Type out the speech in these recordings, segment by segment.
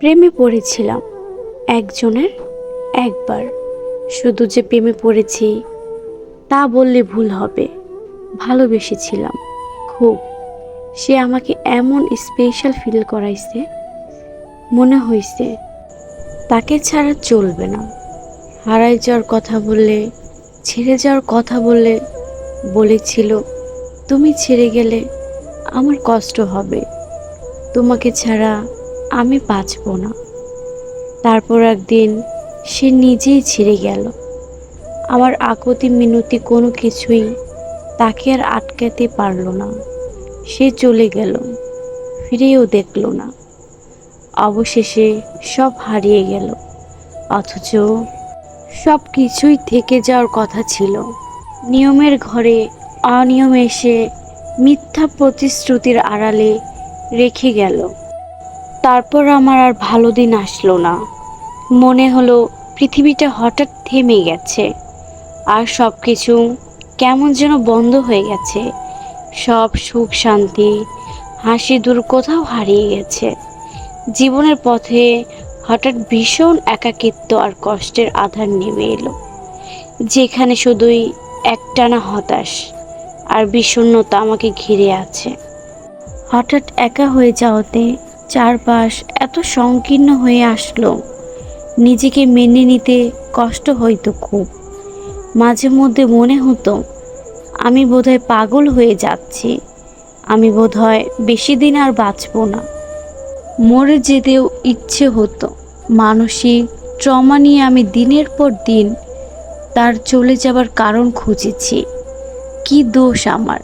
প্রেমে পড়েছিলাম, একজনের একবার। শুধু যে প্রেমে পড়েছি, তা বললে ভুল হবে। ভালোবেসেছিলাম, খুব। সে আমাকে এমন স্পেশাল ফিল করাইছে, মনে হয়েছে তাকে ছাড়া চলবে না। হারাই যাওয়ার কথা বললে, ছেড়ে যাওয়ার কথা বললে, বলেছিল, তুমি ছেড়ে গেলে আমার কষ্ট হবে। তোমাকে ছাড়া আমি বাঁচব না। তারপর একদিন সে নিজেই ছিঁড়ে গেল। আমার আকতি মিনতি কোনো কিছুই তাকে আর আটকাতে পারল না। সে চলে গেল, ফিরেও দেখল না। অবশেষে সব হারিয়ে গেল, অথচ সব কিছুই থেকে যাওয়ার কথা ছিল। নিয়মের ঘরে অনিয়ম এসে মিথ্যা প্রতিশ্রুতির আড়ালে রেখে গেল। তারপর আমার আর ভালো দিন আসলো না। মনে হলো পৃথিবীটা হঠাৎ থেমে গেছে। আর সব কিছু কেমন যেন বন্ধ হয়ে গেছে। সব সুখ শান্তি, হাসি দূর কোথাও হারিয়ে গেছে। জীবনের পথে হঠাৎ ভীষণ একাকিত্ব আর কষ্টের আধার নেমে এলো। যেখানে শুধুই একটানা হতাশ আর বিষণ্ণতা আমাকে ঘিরে আছে। হঠাৎ একা হয়ে যাওয়াতে চারপাশ এত সংকীর্ণ হয়ে আসলো। নিজেকে মেনে নিতে কষ্ট হইতো খুব। মাঝে মধ্যে মনে হতো, আমি বোধহয় পাগল হয়ে যাচ্ছি। আমি বোধহয় বেশি দিন আর বাঁচবো না। মরে যেতেও ইচ্ছে হতো। মানসিক ট্রমা নিয়ে আমি দিনের পর দিন তার চলে যাবার কারণ খুঁজেছি। কি দোষ আমার?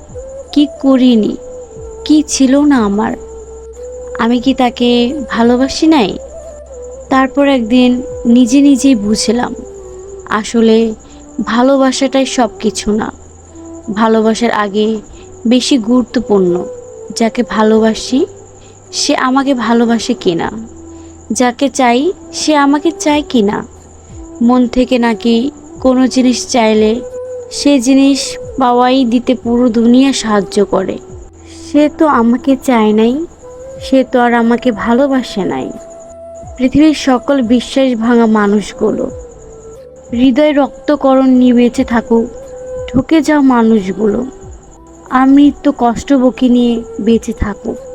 কি করিনি? কি ছিল না আমার? আমি কি তাকে ভালোবাসি নাই? তারপর একদিন নিজে নিজেই বুঝলাম, আসলে ভালোবাসাটাই সব কিছু না। ভালোবাসার আগে বেশি গুরুত্বপূর্ণ যাকে ভালোবাসি, সে আমাকে ভালোবাসে কিনা? যাকে চাই, সে আমাকে চায় কিনা? মন থেকে নাকি কোনো জিনিস চাইলে সে জিনিস পাওয়াই দিতে পুরো দুনিয়া সাহায্য করে। সে তো আমাকে চায় নাই সে তো আর আমাকে ভালোবাসে নাই। পৃথিবীর সকল বিশ্বাস ভাঙা মানুষগুলো, হৃদয় রক্তকরণ নিয়ে বেঁচে থাকুক, ঢুকে যাওয়া মানুষগুলো। আমি তো কষ্ট বকি নিয়ে বেঁচে থাকুক।